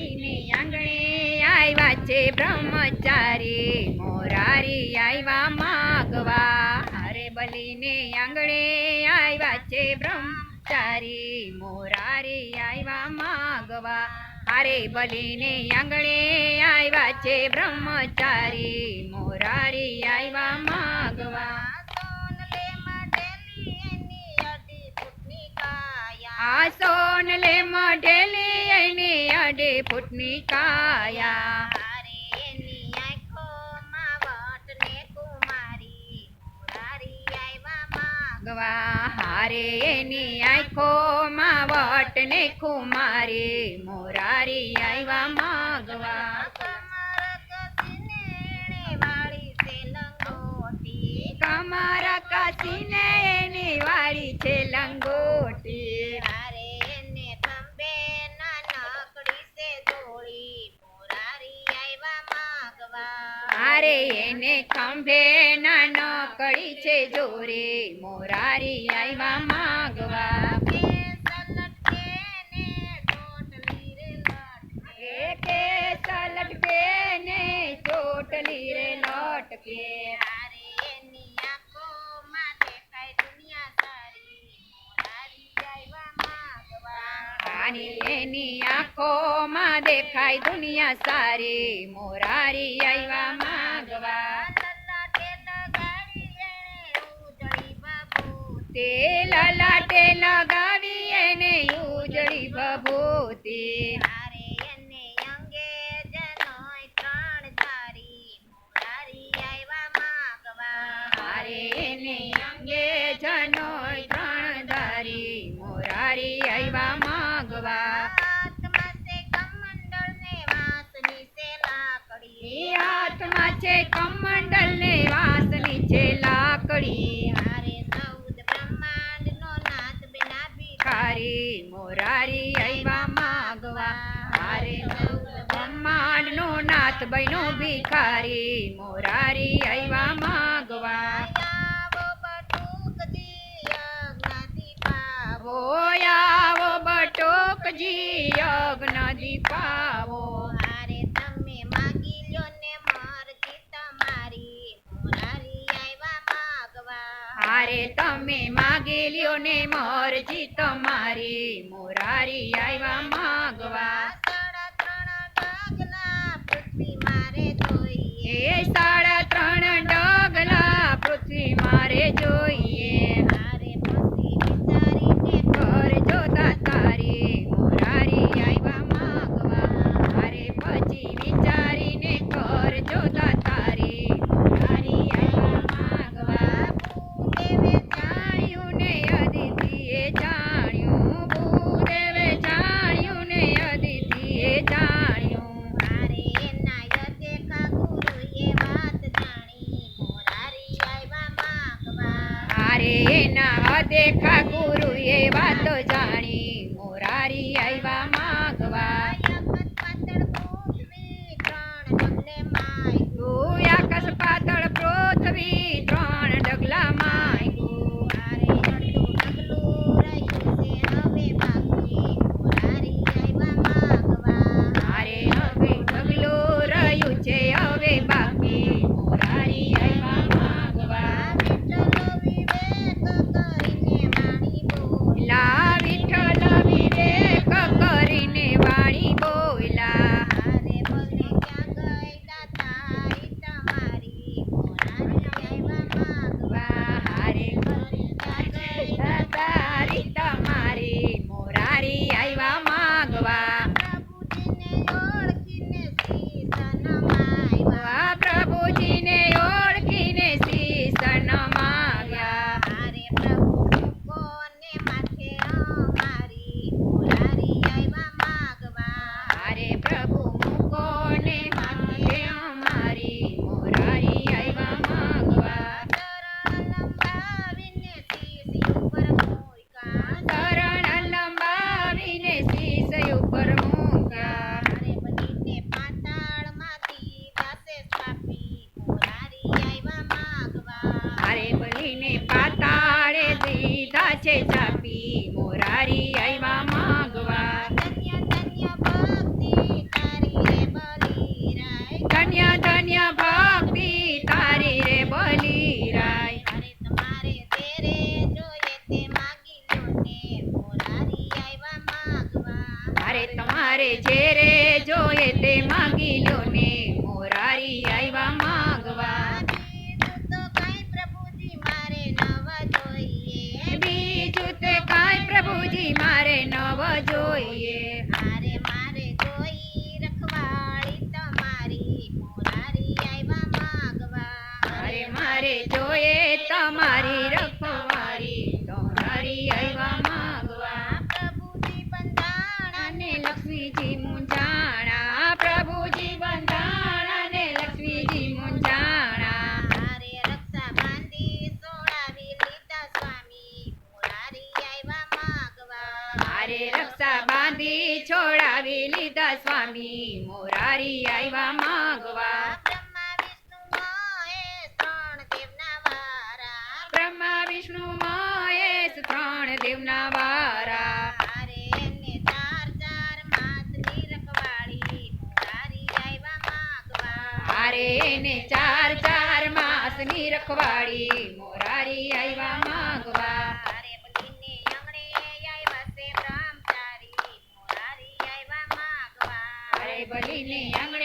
મોરારીને આંગણે આવ્યા છે બ્રહ્મચારી. મોરારી આવ્યા માગવા. હરે બલીને આંગણે આવ્યા છે બ્રહ્મચારી. મોરારી આવ્યા માગવા. હરે બલીને આંગણે આવ્યા છે બ્રહ્મચારી. મોરારી આવ્યા માગવા. આ સોનલે મઢેલી એની અઢી ફૂટની કાયા. હારે એની આંખો માં. વટ ને કુમારી મોરારી આવ્યા માગવા કમર કસીને એની વાળી છે લંગો તારે એને ખંભે નાનો કડી છે જોરે. મોરારી આવ્યા માગવા. કે સલટકે ને ચોટલી રે લટકે. એની આંખોમાં દેખાય દુનિયા સારી. મોરારી આવ્યા તે લલાટે લગાવી એને ઉજળી ભભૂતી. મોરારી આવ્યા માગવા. હારે બ્રહ્માંડનો નાથ બહેનો ભિખારી. મોરારી આવ્યા માગવા. આવો બટોકજી અરે તમે માગી ને મરજી તમારી મોરારી આવ્યા માગવા ત્રણ ત્રણ પગલા પૃથ્વી મારે જોઈએ દેખા ભક્તિ તારી રે અરે તમારે તેરે જોઈએ તે માગી લો ને મોરારી આવ્યા માગવા. અરે તમારે જે રે જોઈએ તે માગી લો ને મોરારી આવ્યા માગવા. બીજું તો કાંઈ પ્રભુજી મારે નવ જોઈએ બીજું તે કાંઈ પ્રભુજી મારે નવ જોઈએ મારે મારે જોઈ રખવાળી તમારી મોરારી આવ્યા માગવા અરે મારે જોઈએ તમારી રખવારી તમારી આવ્યા માગવા. પ્રભુજી બંધાણા અને લક્ષ્મીજી મુંજાણા પ્રભુજી બંધાણા ને લક્ષ્મીજી મુંજાણા મારે રક્ષા બાંધી સોળાવી લીધા સ્વામી. મોરારી આવ્યા માગવા. મારે રક્ષા બાંધી છોડાવી લીધા સ્વામી. મોરારી આવ્યા માગવા. માગવા ચાર ચાર ચાર માસની રખવાડી મોરારી આવ્યા માંગવા. બલીને આંગણે